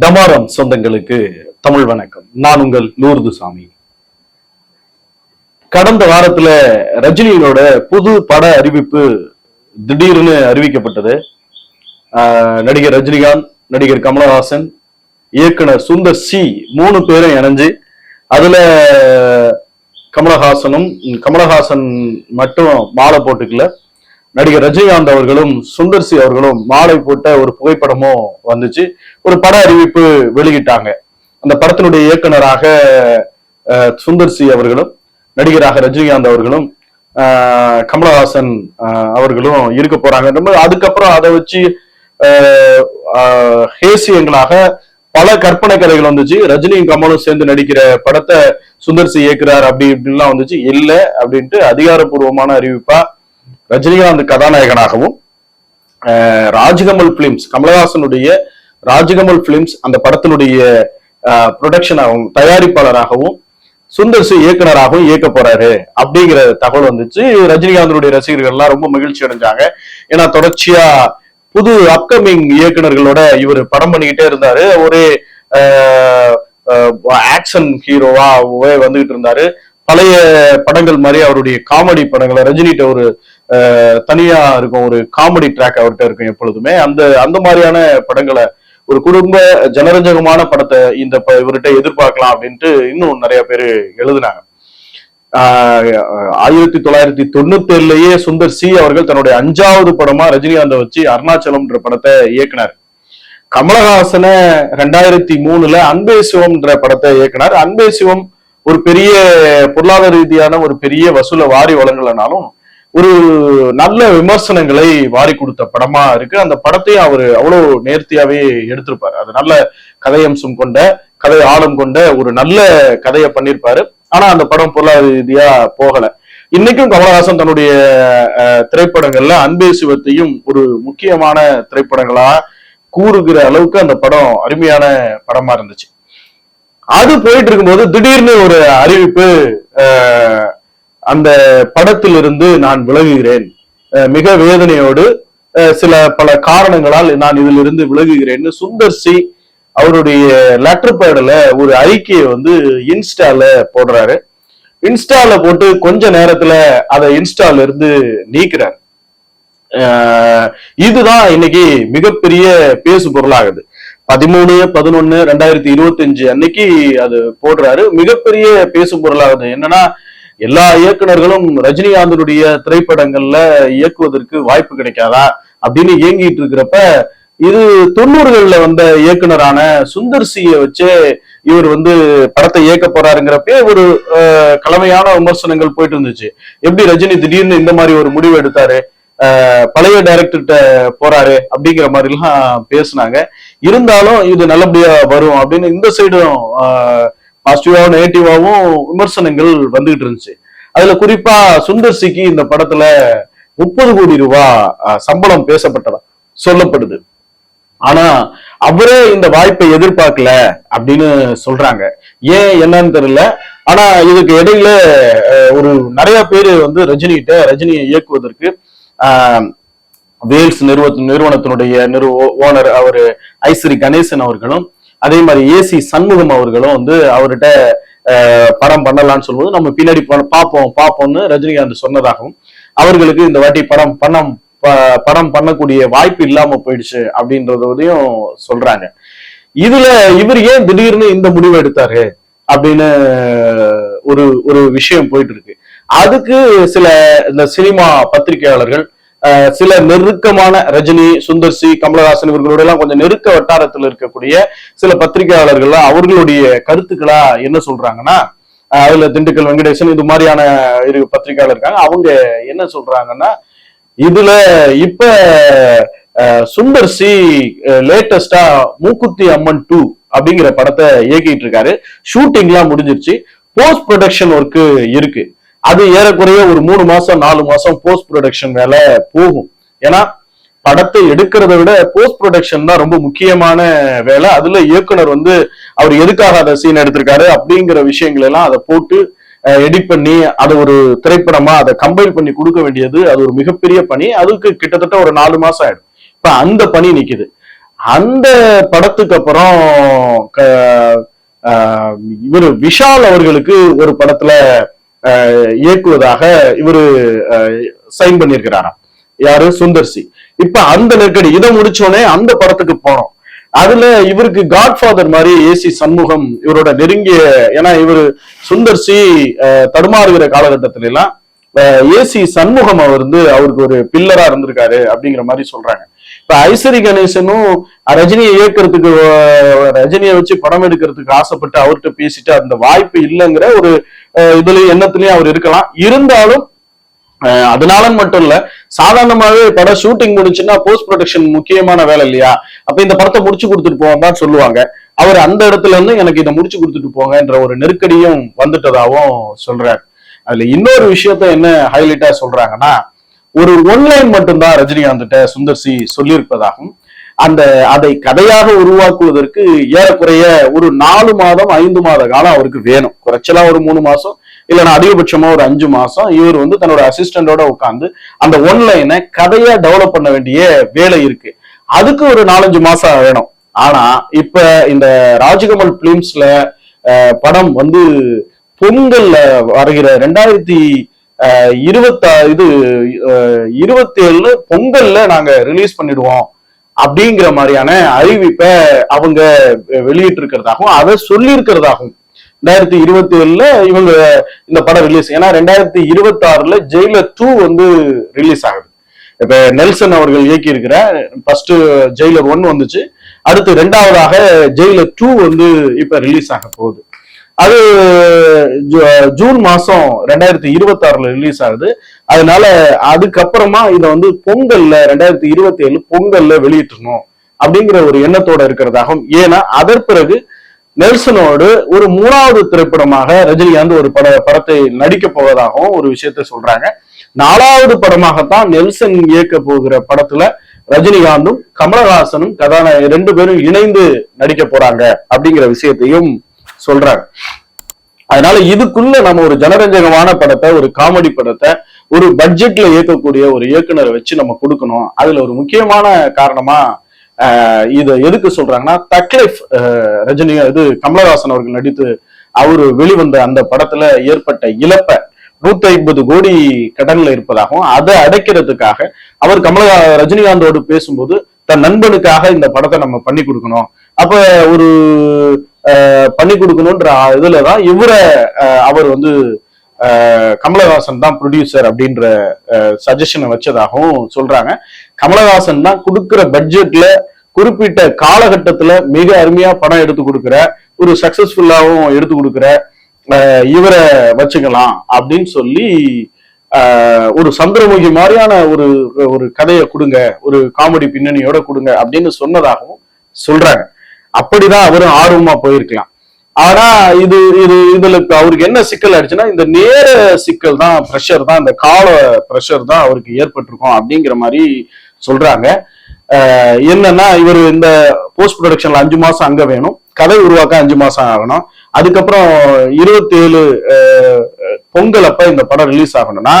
டமாரம் சொந்தங்களுக்கு தமிழ் வணக்கம். நான் உங்கள் லூர்து சாமி கடந்த வாரத்துல ரஜினியினோட புது பட அறிவிப்பு திடீர்னு அறிவிக்கப்பட்டது. ஆஹ் நடிகர் ரஜினிகாந்த் நடிகர் கமலஹாசன் இயக்குனர் சுந்தர் சி மூணு பேரும் இணைஞ்சு அதுல கமலஹாசனும் கமலஹாசன் மட்டும் மாலை போட்டுக்கல. நடிகர் ரஜினிகாந்த் அவர்களும் சுந்தர் சி அவர்களும் மாலை போட்ட ஒரு புகைப்படமும் வந்துச்சு. ஒரு பட அறிவிப்பு வெளியிட்டாங்க. அந்த படத்தினுடைய இயக்குனராக அஹ், சுந்தர் சி அவர்களும் நடிகராக ரஜினிகாந்த் அவர்களும் கமலஹாசன் அவர்களும் இருக்க போறாங்க. அதுக்கப்புறம் அதை வச்சு ஹேசியங்களாக பல கற்பனை கதைகள் வந்துச்சு. ரஜினியும் கமலும் சேர்ந்து நடிக்கிற படத்தை சுந்தர் சி இயக்குறார் அப்படி இப்படின்லாம் வந்துச்சு. இல்ல அப்படின்ட்டு அதிகாரப்பூர்வமான அறிவிப்பா ரஜினிகாந்த் கதாநாயகனாகவும் அஹ், ராஜ்கமல் பிலிம்ஸ் கமலஹாசனுடைய ராஜ்கமல் பிலிம்ஸ் அந்த படத்தினுடைய ப்ரொடக்ஷனாகவும் தயாரிப்பாளராகவும் சுந்தர் சி இயக்குனராகவும் இயக்க போறாரு. அப்படிங்கிற தகவல் வந்துச்சு. ரஜினிகாந்தனுடைய ரசிகர்கள்லாம் ரொம்ப மகிழ்ச்சி அடைஞ்சாங்க. ஏன்னா தொடர்ச்சியா புது அப்கமிங் இயக்குனர்களோட இவர் படம் பண்ணிக்கிட்டே இருந்தாரு. ஒரே ஆக்ஷன் ஹீரோவா வந்துகிட்டு இருந்தாரு. பழைய படங்கள் மாதிரி அவருடைய காமெடி படங்களை ரஜினிகிட்ட ஒரு தனியா இருக்கும் ஒரு காமெடி ட்ராக் அவர்கிட்ட இருக்கும் எப்பொழுதுமே. அந்த அந்த மாதிரியான படங்களை ஒரு குடும்ப ஜனரஞ்சகமான படத்தை இந்த ப- இவர்கிட்ட எதிர்பார்க்கலாம் அப்படின்ட்டு இன்னும் நிறைய பேர் எழுதினாங்க. ஆயிரத்தி தொள்ளாயிரத்தி தொண்ணூத்தி ஏழுலயே சுந்தர் சி அவர்கள் தன்னுடைய அஞ்சாவது படமா ரஜினிகாந்தை வச்சு அருணாச்சலம்ன்ற படத்தை இயக்குனார். கமலஹாசனை ரெண்டாயிரத்தி மூணுல அன்பே சிவம்ன்ற படத்தை இயக்குனார். அன்பே சிவம் ஒரு பெரிய பொருளாதார ரீதியான ஒரு பெரிய வசூலை வாரி வழங்கலனாலும் ஒரு நல்ல விமர்சனங்களை வாரி கொடுத்த படமா இருக்கு. அந்த படத்தையும் அவர் அவ்வளவு நேர்த்தியாவே எடுத்திருப்பாரு. அது நல்ல கதையம்சம் கொண்ட கதை ஆழம் கொண்ட ஒரு நல்ல கதையை பண்ணியிருப்பாரு. ஆனா அந்த படம் பொருளாதார ரீதியா போகல. இன்னைக்கும் கமலஹாசன் தன்னுடைய திரைப்படங்கள்ல அன்பே சிவத்தையும் ஒரு முக்கியமான திரைப்படங்களா கூறுகிற அளவுக்கு அந்த படம் அருமையான படமா இருந்துச்சு. அது போயிட்டு இருக்கும்போது திடீர்னு ஒரு அறிவிப்பு அந்த படத்திலிருந்து நான் விலகுகிறேன். மிக வேதனையோடு சில பல காரணங்களால் நான் இதிலிருந்து விலகுகிறேன்னு சுந்தர் சி அவருடைய லெட்டர் பேடில் ஒரு அறிக்கையை வந்து இன்ஸ்டால போடுறாரு. இன்ஸ்டால போட்டு கொஞ்ச நேரத்துல அதை இன்ஸ்டால இருந்து நீக்கிறார் இதுதான் இன்னைக்கு மிகப்பெரிய பேசு பொருளாகுது. பதிமூணு பதினொன்னு ரெண்டாயிரத்தி இருபத்தி அஞ்சு அன்னைக்கு அது போடுறாரு. மிகப்பெரிய பேசு பொருளாகுது. என்னன்னா எல்லா இயக்குனர்களும் ரஜினிகாந்தனுடைய திரைப்படங்கள்ல இயக்குவதற்கு வாய்ப்பு கிடைக்காதா அப்படின்னு இயங்கிட்டு இருக்கிறப்ப இது தொண்ணூறுகள்ல வந்த இயக்குனரான சுந்தர் சியை வச்சு இவர் வந்து படத்தை இயக்க போறாருங்கிறப்பே ஒரு அஹ், கலவையான விமர்சனங்கள் போயிட்டு இருந்துச்சு. எப்படி ரஜினி திடீர்னு இந்த மாதிரி ஒரு முடிவு எடுத்தாரு? பழைய டைரக்டர்கிட்ட போறாரு அப்படிங்கிற மாதிரி எல்லாம் இருந்தாலும் இது நல்லபடியா வரும் அப்படின்னு இந்த சைடும் பாசிட்டிவாவும் நெகட்டிவாவும் விமர்சனங்கள் வந்துகிட்டு இருந்துச்சு. அதுல குறிப்பா சுந்தர் சிக்கு இந்த படத்துல முப்பது கோடி ரூபாய் அஹ், சம்பளம் பேசப்பட்டதா சொல்லப்படுது. ஆனா அவரே இந்த வாய்ப்பை எதிர்பார்க்கல அப்படின்னு சொல்றாங்க. ஏன் என்னன்னு தெரியல. ஆனா இதுக்கு இடையில ஒரு நிறைய பேர் வந்து ரஜினிகிட்ட ரஜினியை இயக்குவதற்கு ஆஹ், வேல்ஸ் நிறுவ நிறுவனத்தினுடைய நிறுவ ஓனர் அவரு ஐஸ்ரீ கணேசன் அவர்களும் அதே மாதிரி ஏசி சண்முகம் அவர்களும் வந்து அவர்கிட்ட படம் பண்ணலாம்னு சொல்லும்போது நம்ம பின்னாடி பார்ப்போம் பார்ப்போம்னு ரஜினிகாந்த் சொன்னதாகவும் அவர்களுக்கு இந்த வாட்டி படம் பண்ண ப- படம் பண்ணக்கூடிய வாய்ப்பு இல்லாம போயிடுச்சு அப்படின்றதையும் சொல்றாங்க. இதுல இவர் ஏன் திடீர்னு இந்த முடிவு எடுத்தாரு அப்படின்னு ஒரு ஒரு விஷயம் போயிட்டு இருக்கு. அதுக்கு சில இந்த சினிமா பத்திரிகையாளர்கள் சில நெருக்கமான ரஜினி சுந்தர் சி கமலஹாசன் இவர்களோட எல்லாம் கொஞ்சம் நெருக்க வட்டாரத்தில் இருக்கக்கூடிய சில பத்திரிகையாளர்கள் அவர்களுடைய கருத்துக்களா என்ன சொல்றாங்கன்னா அதுல திண்டுக்கல் வெங்கடேசன் இது மாதிரியான இரு பத்திரிகையாளர் இருக்காங்க. அவங்க என்ன சொல்றாங்கன்னா இதுல இப்ப சுந்தர் சி லேட்டஸ்டா மூக்குத்தி அம்மன் டூ அப்படிங்கிற படத்தை இயக்கிட்டு இருக்காரு. ஷூட்டிங்லாம் முடிஞ்சிருச்சு. போஸ்ட் ப்ரொடக்ஷன் ஒர்க்கு இருக்கு. அது ஏறக்குறைய ஒரு மூணு மாசம் நாலு மாசம் போஸ்ட் ப்ரொடக்ஷன் வேலை போகும். ஏன்னா படத்தை எடுக்கிறத விட போஸ்ட் ப்ரொடக்ஷன் தான் ரொம்ப முக்கியமான வேலை. அதுல இயக்குனர் வந்து அவர் எதுக்காக அதை சீன் எடுத்திருக்காரு அப்படிங்கிற விஷயங்கள் எல்லாம் அதை போட்டு எடிட் பண்ணி அதை ஒரு திரைப்படமா அதை கம்பைன் பண்ணி கொடுக்க வேண்டியது அது ஒரு மிகப்பெரிய பணி. அதுக்கு கிட்டத்தட்ட ஒரு நாலு மாசம் ஆயிடும். இப்ப அந்த பணி நிக்குது. அந்த படத்துக்கு அப்புறம் இவர் விஷால் அவர்களுக்கு ஒரு படத்துல இயக்குவதாக இவரு சைன் பண்ணியிருக்கிறாராம். யாரு? சுந்தர்சி. இப்ப அந்த நெருக்கடி இதை முடிச்சோடனே அந்த படத்துக்கு போனோம். அதுல இவருக்கு காட்ஃபாதர் மாதிரி ஏசி சண்முகம் இவரோட நெருங்கிய ஏன்னா இவர் சுந்தர்சி தடுமாறுகிற காலகட்டத்தில எல்லாம் ஏசி சண்முகம் அவர் வந்து அவருக்கு ஒரு பில்லரா இருந்திருக்காரு அப்படிங்கிற மாதிரி சொல்றாங்க. இப்ப ஐஸ்வரி கணேசனும் ரஜினியை இயக்கிறதுக்கு ரஜினியை வச்சு படம் எடுக்கிறதுக்கு ஆசைப்பட்டு அவர்கிட்ட பேசிட்டு அந்த வாய்ப்பு இல்லைங்கிற ஒரு இதுல எண்ணத்துலயும் அவர் இருக்கலாம். இருந்தாலும் அதனால மட்டும் இல்ல சாதாரணமாவே படம் ஷூட்டிங் முடிச்சுன்னா போஸ்ட் ப்ரொடக்ஷன் முக்கியமான வேலை இல்லையா? அப்ப இந்த படத்தை முடிச்சு கொடுத்துட்டு போவோம் தான் சொல்லுவாங்க. அவர் அந்த இடத்துல இருந்து எனக்கு இதை முடிச்சு கொடுத்துட்டு போங்கன்ற ஒரு நெருக்கடியும் வந்துட்டதாகவும் சொல்றாரு. அதுல இன்னொரு விஷயத்த என்ன ஹைலைட்டா சொல்றாங்கன்னா ஒரு ஒன்லைன் மட்டும்தான் ரஜினிகாந்த் சுந்தர் சி சொல்லியிருப்பதாகவும் அந்த அதை கதையாக உருவாக்குவதற்கு ஏறக்குறைய ஒரு நாலு மாதம் ஐந்து மாத காலம் அவருக்கு வேணும். குறைச்சலா ஒரு மூணு மாசம் இல்லைன்னா அதிகபட்சமா ஒரு அஞ்சு மாசம் இவர் வந்து தன்னோட அசிஸ்டண்டோட உட்காந்து அந்த ஒன்லைனை கதையா டெவலப் பண்ண வேண்டிய வேலை இருக்கு. அதுக்கு ஒரு நாலஞ்சு மாசம் வேணும். ஆனா இப்ப இந்த ராஜகமல் பிலிம்ஸ்ல படம் வந்து பொங்கல்ல வருகிற ரெண்டாயிரத்தி இருபத்தா இது இருபத்தி ஏழு பொங்கல்ல நாங்க ரிலீஸ் பண்ணிடுவோம் அப்படிங்கிற மாதிரியான அறிவிப்பை அவங்க வெளியிட்டு இருக்கிறதாகவும் அதை சொல்லி இருக்கிறதாகவும் ரெண்டாயிரத்தி இருபத்தி ஏழுல இவங்க இந்த படம் ரிலீஸ் ஏன்னா ரெண்டாயிரத்தி இருபத்தி ஆறுல ஜெயிலர் டூ வந்து ரிலீஸ் ஆகுது. இப்ப நெல்சன் அவர்கள் இயக்கி இருக்கிற ஃபர்ஸ்ட் ஜெயிலர் ஒன் வந்துச்சு. அடுத்து ரெண்டாவதாக ஜெயிலர் டூ வந்து இப்ப ரிலீஸ் ஆக போகுது. அது ஜூன் மாசம் ரெண்டாயிரத்தி இருபத்தி ஆறுல ரிலீஸ் ஆகுது. அதனால அதுக்கப்புறமா இதை வந்து பொங்கல்ல ரெண்டாயிரத்தி இருபத்தி ஏழு பொங்கல்ல வெளியிட்டணும் அப்படிங்கிற ஒரு எண்ணத்தோட இருக்கிறதாகவும் ஏன்னா அதற்கு பிறகு நெல்சனோடு ஒரு மூணாவது திரைப்படமாக ரஜினிகாந்த் ஒரு பட படத்தை நடிக்க போவதாகவும் ஒரு விஷயத்த சொல்றாங்க. நாலாவது படமாகத்தான் நெல்சன் இயக்க போகிற படத்துல ரஜினிகாந்தும் கமலஹாசனும் கதாநாயகன் ரெண்டு பேரும் இணைந்து நடிக்க போறாங்க அப்படிங்கிற விஷயத்தையும் சொல்றாங்க. அதனால இதுக்குள்ள நம்ம ஒரு ஜனரஞ்சகமான படத்தை ஒரு காமெடி படத்தை ஒரு பட்ஜெட்ல இயக்கக்கூடிய ஒரு இயக்குனரை வச்சு நம்ம கொடுக்கணும். அதுல ஒரு முக்கியமான காரணமா இது எதுக்கு சொல்றாங்கன்னா தக்லைஃப் ரஜினி இது கமலஹாசன் அவர்கள் நடித்து அவரு வெளிவந்த அந்த படத்துல ஏற்பட்ட இழப்ப நூத்தி ஐம்பது கோடி கடன்ல இருப்பதாகவும் அதை அடைக்கிறதுக்காக அவர் கமல ரஜினிகாந்தோடு பேசும்போது தன் நண்பனுக்காக இந்த படத்தை நம்ம பண்ணி கொடுக்கணும். அப்ப ஒரு பண்ணி கொடுக்கணும்ன்ற இதுலதான் இவரை அவர் வந்து கமலஹாசன் தான் ப்ரொடியூசர் அப்படின்ற சஜஷனை வச்சதாகவும் சொல்றாங்க. கமலஹாசன் தான் கொடுக்குற பட்ஜெட்ல குறிப்பிட்ட காலகட்டத்துல மிக அருமையா படம் எடுத்து கொடுக்குற ஒரு சக்சஸ்ஃபுல்லாகவும் எடுத்து கொடுக்குற இவரை வச்சுக்கலாம் அப்படின்னு சொல்லி ஒரு சந்திரமுகி மாதிரியான ஒரு ஒரு கதையை கொடுங்க ஒரு காமெடி பின்னணியோட கொடுங்க அப்படின்னு சொன்னதாகவும் சொல்றாங்க. அப்படிதான் அவரும் ஆர்வமா போயிருக்கலாம். ஆனா இது இது இதுல அவருக்கு என்ன சிக்கல் ஆயிடுச்சுன்னா இந்த நேர சிக்கல் தான் ப்ரெஷர் தான் இந்த கால ப்ரெஷர் தான் அவருக்கு ஏற்பட்டிருக்கும் அப்படிங்கிற மாதிரி சொல்றாங்க. என்னன்னா இவர் இந்த போஸ்ட் ப்ரொடக்ஷன்ல அஞ்சு மாசம் அங்க வேணும். கதை உருவாக்க அஞ்சு மாசம் ஆகணும். அதுக்கப்புறம் இருபத்தி ஏழு பொங்கல் அப்ப இந்த படம் ரிலீஸ் ஆகணும்னா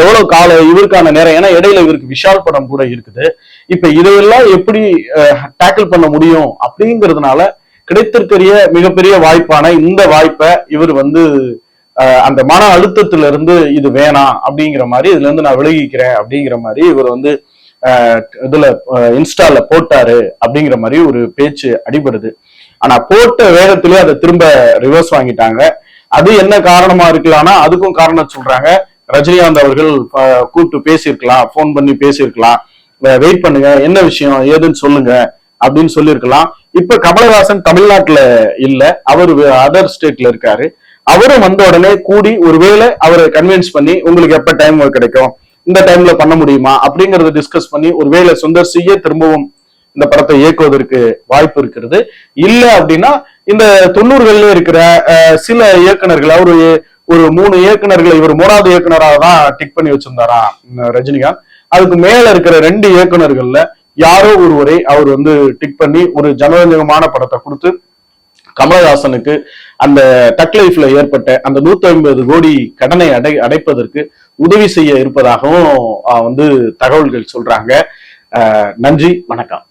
எவ்வளவு கால இவருக்கான நேரம் ஏன்னா இடையில இவருக்கு விஷால் படம் கூட இருக்குது. இப்ப இதையெல்லாம் எப்படி டேக்கிள் பண்ண முடியும் அப்படிங்கிறதுனால கிடைத்திருக்கிற மிகப்பெரிய வாய்ப்பான இந்த வாய்ப்பை இவர் வந்து அந்த மன அழுத்தத்துல இருந்து இது வேணாம் அப்படிங்கிற மாதிரி இதுல இருந்து நான் விலகிக்கிறேன் அப்படிங்கிற மாதிரி இவர் வந்து இதுல இன்ஸ்டால போட்டாரு அப்படிங்கிற மாதிரி ஒரு பேச்சு அடிபடுது. ஆனா போட்ட வேகத்திலேயே அதை திரும்ப ரிவர்ஸ் வாங்கிட்டாங்க. அது என்ன காரணமா இருக்கலாம்னா அதுக்கும் காரணம் சொல்றாங்க. ரஜினிகாந்த் அவர்கள் கூப்பிட்டு பேசியிருக்கலாம் போன் பண்ணி பேசியிருக்கலாம். வெயிட் பண்ணுங்க என்ன விஷயம் ஏதுன்னு சொல்லுங்க அப்படின்னு சொல்லியிருக்கலாம். இப்ப கமலஹாசன் தமிழ்நாட்டுல இல்ல அவர் அதர் ஸ்டேட்ல இருக்காரு. அவரும் வந்த உடனே கூடி ஒருவேளை அவரை கன்வின்ஸ் பண்ணி உங்களுக்கு எப்ப டைம் கிடைக்கும்? இந்த டைம்ல பண்ண முடியுமா அப்படிங்கறத டிஸ்கஸ் பண்ணி ஒருவேளை சுந்தர் சியே திரும்பவும் இந்த படத்தை இயக்குவதற்கு வாய்ப்பு இருக்கிறது. இல்ல அப்படின்னா இந்த தொண்ணூறுகள்ல இருக்கிற சில இயக்குநர்கள் அவரு ஒரு மூணு இயக்குநர்களை இவர் மூணாவது இயக்குனராக தான் டிக் பண்ணி வச்சிருந்தாரா ரஜினிகாந்த். அதுக்கு மேல இருக்கிற ரெண்டு இயக்குநர்கள்ல யாரோ ஒருவரை அவர் வந்து டிக் பண்ணி ஒரு ஜனரஞ்சகமான படத்தை கொடுத்து கமலஹாசனுக்கு அந்த டக் லைஃப்ல ஏற்பட்ட அந்த நூத்தி ஐம்பது கோடி கடனை அடை அடைப்பதற்கு உதவி செய்ய இருப்பதாகவும் வந்து தகவல்கள் சொல்றாங்க. நன்றி வணக்கம்.